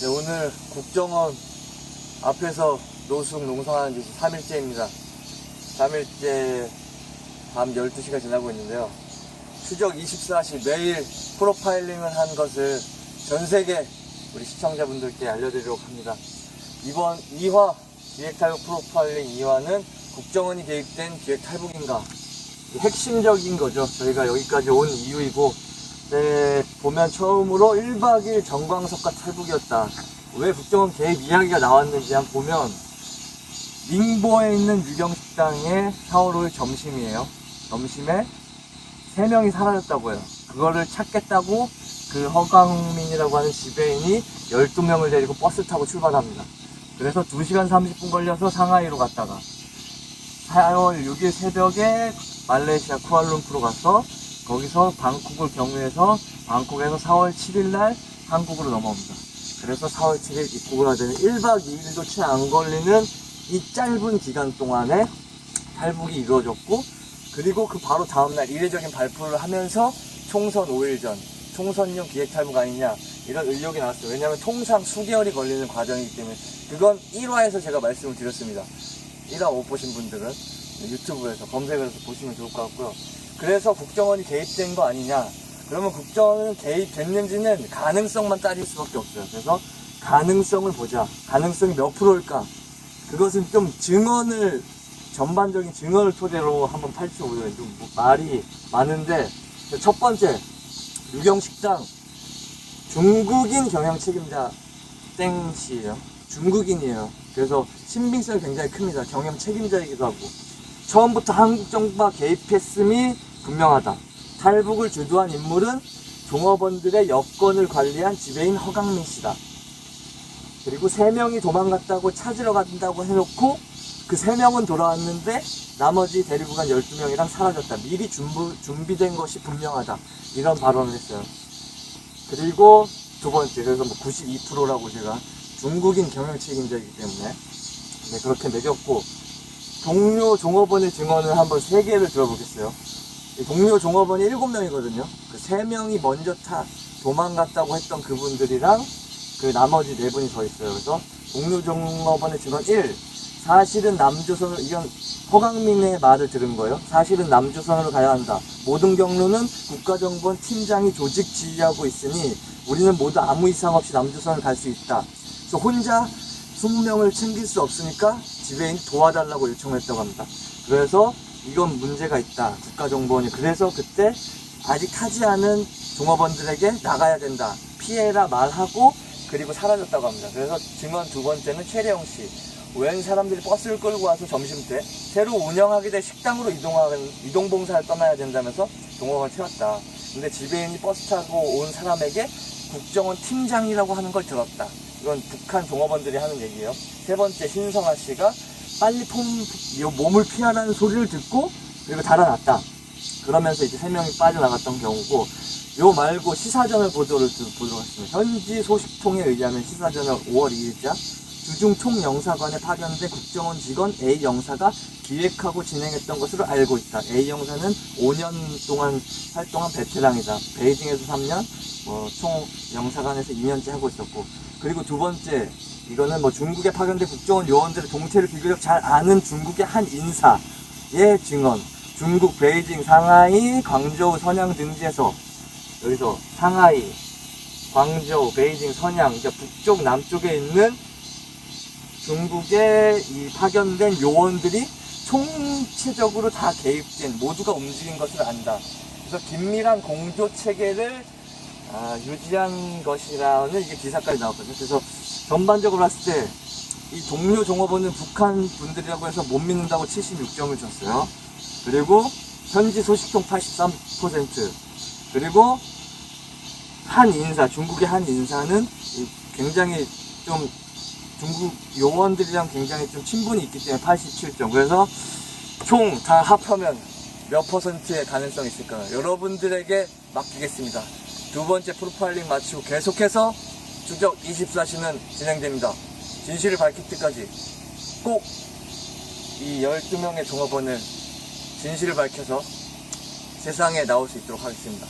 네, 오늘 국정원 앞에서 노숙 농성하는 지 3일째입니다. 3일째 밤 12시가 지나고 있는데요. 추적 24시 매일 프로파일링을 한 것을 전 세계 우리 시청자분들께 알려드리도록 합니다. 이번 2화 기획탈북 프로파일링 2화는 국정원이 개입된 기획탈북인가 핵심적인 거죠. 저희가 여기까지 온 이유이고 네, 보면 처음으로 1박 2일 정광석과 탈북이었다. 왜 국정원 개입 이야기가 나왔는지 한번 보면 닝보에 있는 유경식당의 4월 5일 점심이에요. 점심에 3명이 사라졌다고 해요. 그거를 찾겠다고 그 허강민이라고 하는 지배인이 12명을 데리고 버스 타고 출발합니다. 그래서 2시간 30분 걸려서 상하이로 갔다가 4월 6일 새벽에 말레이시아 쿠알룸푸르 가서 거기서 방콕을 경유해서 방콕에서 4월 7일 날 한국으로 넘어옵니다. 그래서 4월 7일 입국을 하더니 1박 2일도 채 안 걸리는 이 짧은 기간 동안에 탈북이 이루어졌고 그리고 그 바로 다음날 이례적인 발표를 하면서 총선 5일 전 총선용 기획 탈북 아니냐 이런 의혹이 나왔어요. 왜냐하면 통상 수개월이 걸리는 과정이기 때문에 그건 1화에서 제가 말씀을 드렸습니다. 1화 못 보신 분들은 유튜브에서 검색을 해서 보시면 좋을 것 같고요. 그래서 국정원이 개입된 거 아니냐. 그러면 국정원은 개입됐는지는 가능성만 따질 수밖에 없어요. 그래서 가능성을 보자. 가능성이 몇 프로일까? 그것은 좀 증언을 전반적인 증언을 토대로 한번 파헤쳐보자. 좀뭐 말이 많은데 첫 번째 유경식당 중국인 경영 책임자 땡 씨예요. 중국인이에요. 그래서 신빙성이 굉장히 큽니다. 경영 책임자이기도 하고 처음부터 한국 정부가 개입했음이 분명하다. 탈북을 주도한 인물은 종업원들의 여건을 관리한 지배인 허강민 씨다. 그리고 세 명이 도망갔다고 찾으러 간다고 해놓고 그 세 명은 돌아왔는데 나머지 데리고 간 12명이랑 사라졌다. 미리 준비, 준비된 것이 분명하다. 이런 발언을 했어요. 그리고 두 번째, 그래서 뭐 92%라고 제가 중국인 경영 책임자이기 때문에 네, 그렇게 매겼고 동료 종업원의 증언을 한번 세 개를 들어보겠어요. 이 동료 종업원이 일곱 명이거든요. 그세 명이 먼저 타 도망갔다고 했던 그분들이랑 그 나머지 네 분이 더 있어요. 그래서 동료 종업원의 증언 1. 사실은 남조선을 이건 허강민의 말을 들은 거예요. 사실은 남조선으로 가야 한다. 모든 경로는 국가정보원 팀장이 조직 지휘하고 있으니 우리는 모두 아무 이상 없이 남조선을 갈 수 있다. 그래서 혼자 20명을 챙길 수 없으니까 지배인 도와달라고 요청했다고 합니다. 그래서 이건 문제가 있다. 국가정보원이. 그래서 그때 아직 타지 않은 종업원들에게 나가야 된다. 피해라 말하고 그리고 사라졌다고 합니다. 그래서 증언 두 번째는 최래영 씨. 웬 사람들이 버스를 끌고 와서 점심 때 새로 운영하게 될 식당으로 이동하는 이동봉사를 떠나야 된다면서 종업원을 태웠다. 근데 지배인이 버스 타고 온 사람에게 국정원 팀장이라고 하는 걸 들었다. 이건 북한 종업원들이 하는 얘기예요. 세 번째 신성아 씨가 빨리 폼, 이 몸을 피하라는 소리를 듣고 그리고 달아났다. 그러면서 이제 세 명이 빠져나갔던 경우고 요 말고 시사전을 보도를 드- 보도록 하겠습니다. 현지 소식통에 의하면 시사전을 5월 2일자 주중 총영사관에 파견된 국정원 직원 A 영사가 기획하고 진행했던 것으로 알고 있다. A 영사는 5년 동안 활동한 베테랑이다. 베이징에서 3년, 뭐 총 영사관에서 2년째 하고 있었고 그리고 두 번째 이거는 뭐 중국에 파견된 국정원 요원들의 동태를 비교적 잘 아는 중국의 한 인사의 증언. 중국 베이징, 상하이, 광저우, 선양 등지에서 여기서 상하이, 광저우, 베이징, 선양, 그러니까 북쪽 남쪽에 있는 중국의 이 파견된 요원들이 총체적으로 다 개입된 모두가 움직인 것을 안다. 그래서 긴밀한 공조 체계를 아, 유지한 것이라는 이게 기사까지 나왔거든요. 그래서 전반적으로 봤을 때 이 동료 종업원은 북한 분들이라고 해서 못 믿는다고 76점을 줬어요. 그리고 현지 소식통 83% 그리고 한 인사 중국의 한 인사는 이 굉장히 좀 중국 요원들이랑 굉장히 좀 친분이 있기 때문에 87점. 그래서 총 다 합하면 몇 퍼센트의 가능성이 있을까요? 여러분들에게 맡기겠습니다. 두 번째 프로파일링 마치고 계속해서 추적 24시는 진행됩니다. 진실을 밝힐 때까지 꼭 이 12명의 종업원을 진실을 밝혀서 세상에 나올 수 있도록 하겠습니다.